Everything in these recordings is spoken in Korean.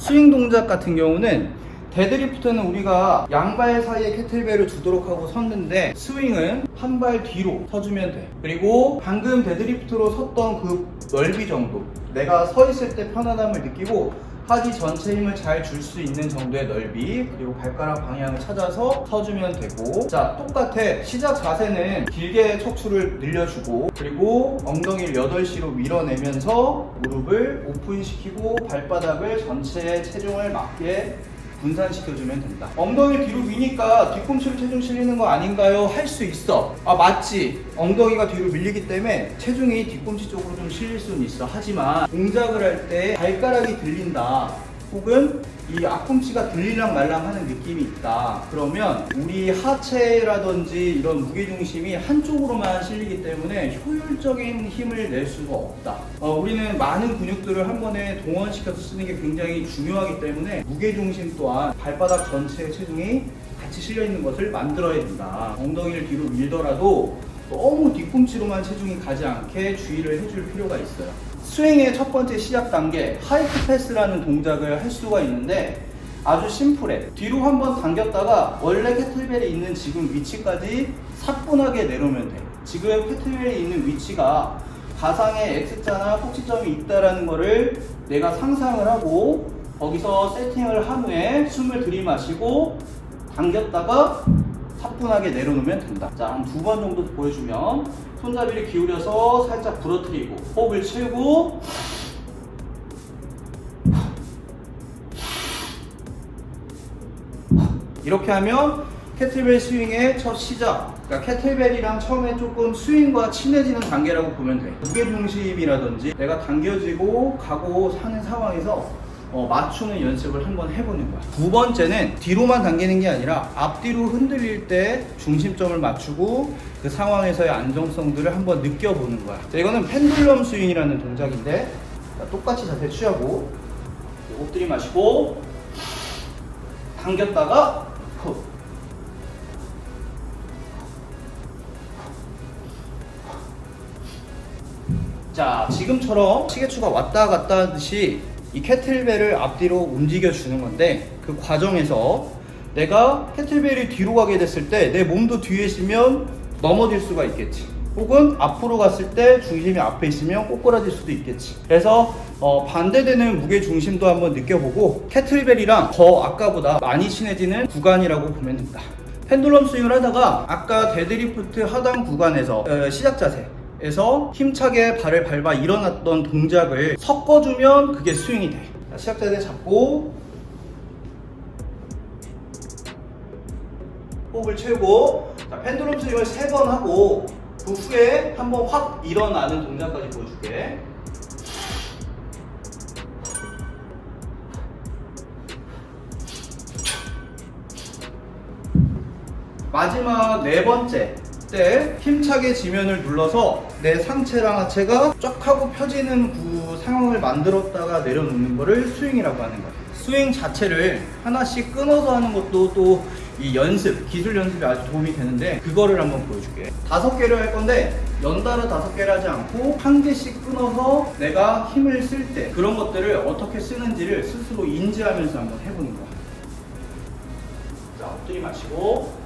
스윙 동작 같은 경우는 데드리프트는 우리가 양발 사이에 캐틀벨을 두도록 하고 섰는데 스윙은 한 발 뒤로 서주면 돼. 그리고 방금 데드리프트로 섰던 그 넓이 정도. 내가 서 있을 때 편안함을 느끼고 하지 전체 힘을 잘 줄 수 있는 정도의 넓이 그리고 발가락 방향을 찾아서 서주면 되고 자 똑같아. 시작 자세는 길게 척추를 늘려주고 그리고 엉덩이를 8시로 밀어내면서 무릎을 오픈시키고 발바닥을 전체의 체중을 맞게 분산시켜주면 된다. 엉덩이 뒤로 미니까 뒤꿈치로 체중 실리는 거 아닌가요? 할 수 있어. 아, 맞지. 엉덩이가 뒤로 밀리기 때문에 체중이 뒤꿈치 쪽으로 좀 실릴 수는 있어. 하지만 동작을 할 때 발가락이 들린다. 혹은 이 앞꿈치가 들리랑 말랑 하는 느낌이 있다. 그러면 우리 하체라든지 이런 무게중심이 한쪽으로만 실리기 때문에 효율적인 힘을 낼 수가 없다. 어, 우리는 많은 근육들을 한 번에 동원시켜서 쓰는 게 굉장히 중요하기 때문에 무게중심 또한 발바닥 전체의 체중이 같이 실려 있는 것을 만들어야 된다. 엉덩이를 뒤로 밀더라도 너무 뒤꿈치로만 체중이 가지 않게 주의를 해줄 필요가 있어요. 스윙의 첫 번째 시작 단계 하이크 패스라는 동작을 할 수가 있는데 아주 심플해. 뒤로 한번 당겼다가 원래 캐틀벨이 있는 지금 위치까지 사뿐하게 내려오면 돼. 지금 캐틀벨이 있는 위치가 가상의 X자나 꼭지점이 있다라는 거를 내가 상상을 하고 거기서 세팅을 한 후에 숨을 들이마시고 당겼다가 사뿐하게 내려놓으면 된다. 자, 한 두 번 정도 보여주면 손잡이를 기울여서 살짝 부러뜨리고 호흡을 채우고 이렇게 하면 캐틀벨 스윙의 첫 시작. 그러니까 캐틀벨이랑 처음에 조금 스윙과 친해지는 단계라고 보면 돼. 무게중심이라든지 내가 당겨지고 가고 하는 상황에서 어, 맞추는 연습을 한번 해보는 거야. 두 번째는 뒤로만 당기는 게 아니라 앞뒤로 흔들릴 때 중심점을 맞추고 그 상황에서의 안정성들을 한번 느껴보는 거야. 자, 이거는 펜듈럼 스윙이라는 동작인데 자, 똑같이 자세 취하고 엎드리 마시고 당겼다가 후. 자, 지금처럼 시계추가 왔다 갔다 하듯이 이 캐틀벨을 앞뒤로 움직여 주는 건데 그 과정에서 내가 캐틀벨이 뒤로 가게 됐을 때 내 몸도 뒤에 있으면 넘어질 수가 있겠지. 혹은 앞으로 갔을 때 중심이 앞에 있으면 꼬꾸라질 수도 있겠지. 그래서 어, 반대되는 무게 중심도 한번 느껴보고 캐틀벨이랑 더 아까보다 많이 친해지는 구간이라고 보면 됩니다. 펜듈럼 스윙을 하다가 아까 데드리프트 하단 구간에서 어, 시작 자세 에서 힘차게 발을 밟아 일어났던 동작을 섞어주면 그게 스윙이 돼. 자, 시작 자세 잡고 호흡을 채우고 자, 펜듈럼 스윙을 세 번 하고 그 후에 한번 확 일어나는 동작까지 보여줄게. 마지막 네 번째 때 힘차게 지면을 눌러서 내 상체랑 하체가 쫙 하고 펴지는 그 상황을 만들었다가 내려놓는 거를 스윙이라고 하는 거예요. 스윙 자체를 하나씩 끊어서 하는 것도 또 이 연습, 기술 연습이 아주 도움이 되는데 그거를 한번 보여줄게. 다섯 개를 할 건데 연달아 다섯 개를 하지 않고 한 개씩 끊어서 내가 힘을 쓸 때 그런 것들을 어떻게 쓰는지를 스스로 인지하면서 한번 해보는 거야. 자, 엎드리 마시고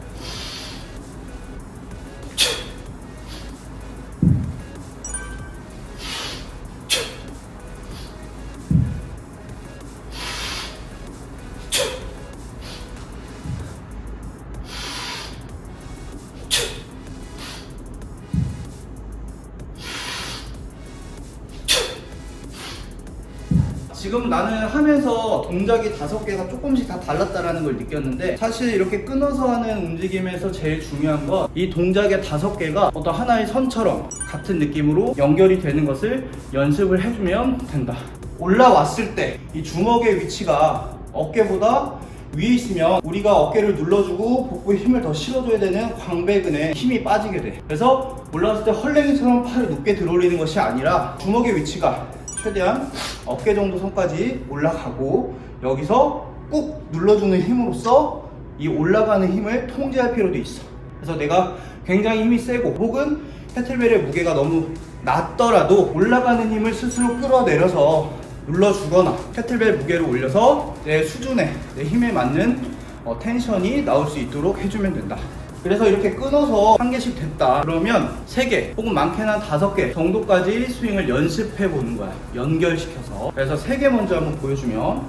지금 나는 하면서 동작이 다섯 개가 조금씩 다 달랐다라는 걸 느꼈는데 사실 이렇게 끊어서 하는 움직임에서 제일 중요한 건 이 동작의 다섯 개가 어떤 하나의 선처럼 같은 느낌으로 연결이 되는 것을 연습을 해주면 된다. 올라왔을 때 이 주먹의 위치가 어깨보다 위에 있으면 우리가 어깨를 눌러주고 복부에 힘을 더 실어줘야 되는 광배근에 힘이 빠지게 돼. 그래서 올라왔을 때 헐랭이처럼 팔을 높게 들어올리는 것이 아니라 주먹의 위치가 최대한 어깨 정도 선까지 올라가고 여기서 꾹 눌러주는 힘으로써 이 올라가는 힘을 통제할 필요도 있어. 그래서 내가 굉장히 힘이 세고 혹은 캐틀벨의 무게가 너무 낮더라도 올라가는 힘을 스스로 끌어내려서 눌러주거나 캐틀벨 무게를 올려서 내 수준에 내 힘에 맞는 어, 텐션이 나올 수 있도록 해주면 된다. 그래서 이렇게 끊어서 한 개씩 됐다. 그러면 세 개 혹은 많게는 한 다섯 개 정도까지 스윙을 연습해 보는 거야. 연결시켜서. 그래서 세 개 먼저 한번 보여주면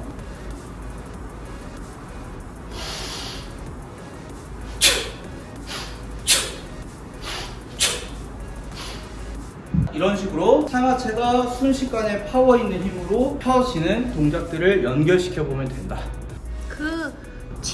이런 식으로 상하체가 순식간에 파워 있는 힘으로 펴지는 동작들을 연결시켜 보면 된다.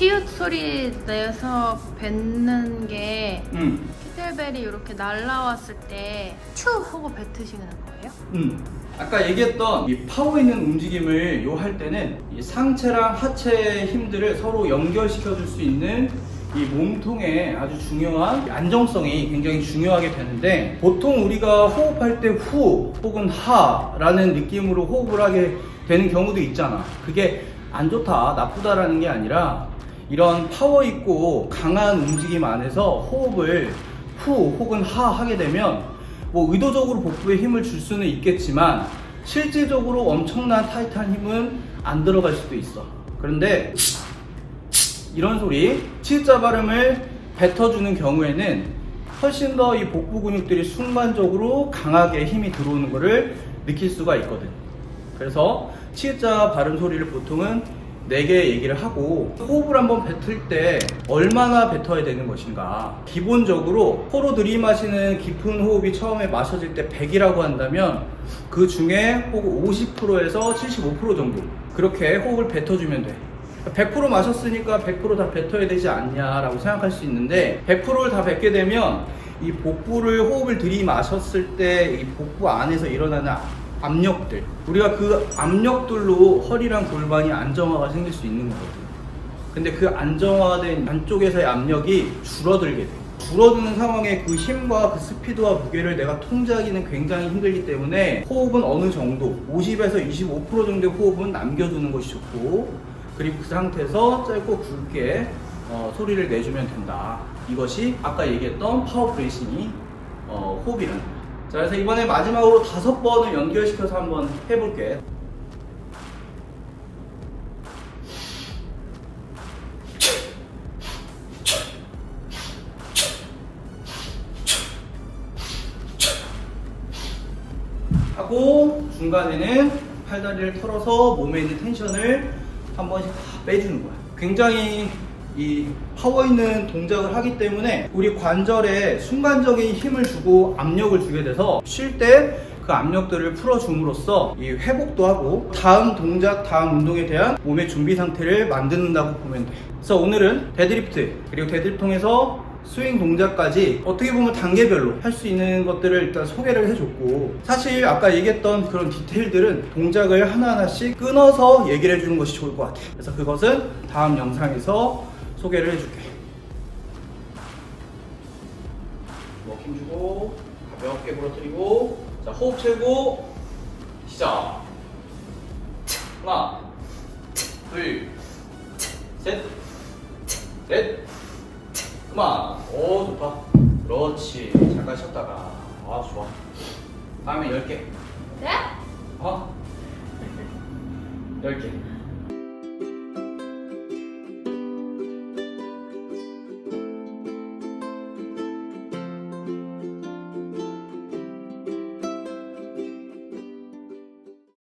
그 치읓 소리 내서 뱉는 게 음, 키틀벨이 이렇게 날라왔을 때 추 하고 뱉으시는 거예요? 음. 아까 얘기했던 이 파워 있는 움직임을 요 할 때는 이 상체랑 하체의 힘들을 서로 연결시켜 줄 수 있는 이 몸통의 아주 중요한 안정성이 굉장히 중요하게 되는데 보통 우리가 호흡할 때 후 혹은 하라는 느낌으로 호흡을 하게 되는 경우도 있잖아. 그게 안 좋다, 나쁘다라는 게 아니라 이런 파워 있고 강한 움직임 안에서 호흡을 후 혹은 하 하게 되면 뭐 의도적으로 복부에 힘을 줄 수는 있겠지만 실질적으로 엄청난 타이트한 힘은 안 들어갈 수도 있어. 그런데 이런 소리, 치자 발음을 뱉어주는 경우에는 훨씬 더 이 복부 근육들이 순간적으로 강하게 힘이 들어오는 것을 느낄 수가 있거든. 그래서 치자 발음 소리를 보통은 4개 얘기를 하고 호흡을 한번 뱉을 때 얼마나 뱉어야 되는 것인가. 기본적으로 코로 들이마시는 깊은 호흡이 처음에 마셔질 때 100이라고 한다면 그 중에 혹 50%에서 75% 정도 그렇게 호흡을 뱉어주면 돼. 100% 마셨으니까 100%다 뱉어야 되지 않냐라고 생각할 수 있는데 100%를 다 뱉게 되면 이 복부를 호흡을 들이마셨을 때 이 복부 안에서 일어나는 압력들. 우리가 그 압력들로 허리랑 골반이 안정화가 생길 수 있는 거거든. 근데 그 안정화된 안쪽에서의 압력이 줄어들게 돼. 줄어드는 상황에 그 힘과 그 스피드와 무게를 내가 통제하기는 굉장히 힘들기 때문에 호흡은 어느 정도 50에서 25% 정도의 호흡은 남겨두는 것이 좋고 그리고 그 상태에서 짧고 굵게 어, 소리를 내주면 된다. 이것이 아까 얘기했던 파워 브레이싱이 어, 호흡이라는 자 그래서 이번에 마지막으로 다섯 번을 연결시켜서 한번 해볼게 하고 중간에는 팔다리를 털어서 몸에 있는 텐션을 한 번씩 다 빼주는 거야. 굉장히 이 파워 있는 동작을 하기 때문에 우리 관절에 순간적인 힘을 주고 압력을 주게 돼서 쉴 때 그 압력들을 풀어줌으로써 이 회복도 하고 다음 동작, 다음 운동에 대한 몸의 준비 상태를 만든다고 보면 돼. 그래서 오늘은 데드리프트 그리고 데드리프트 통해서 스윙 동작까지 어떻게 보면 단계별로 할 수 있는 것들을 일단 소개를 해줬고 사실 아까 얘기했던 그런 디테일들은 동작을 하나하나씩 끊어서 얘기를 해주는 것이 좋을 것 같아요 그래서 그것은 다음 영상에서 소개를 해줄게 뭐 힘주고 가볍게 부러뜨리고 자 호흡 채우고 시작 하나 둘 셋 넷 그만. 오, 좋다. 그렇지. 잠깐 쉬었다가. 아, 좋아. 다음에 10개. 네? 어? 10개.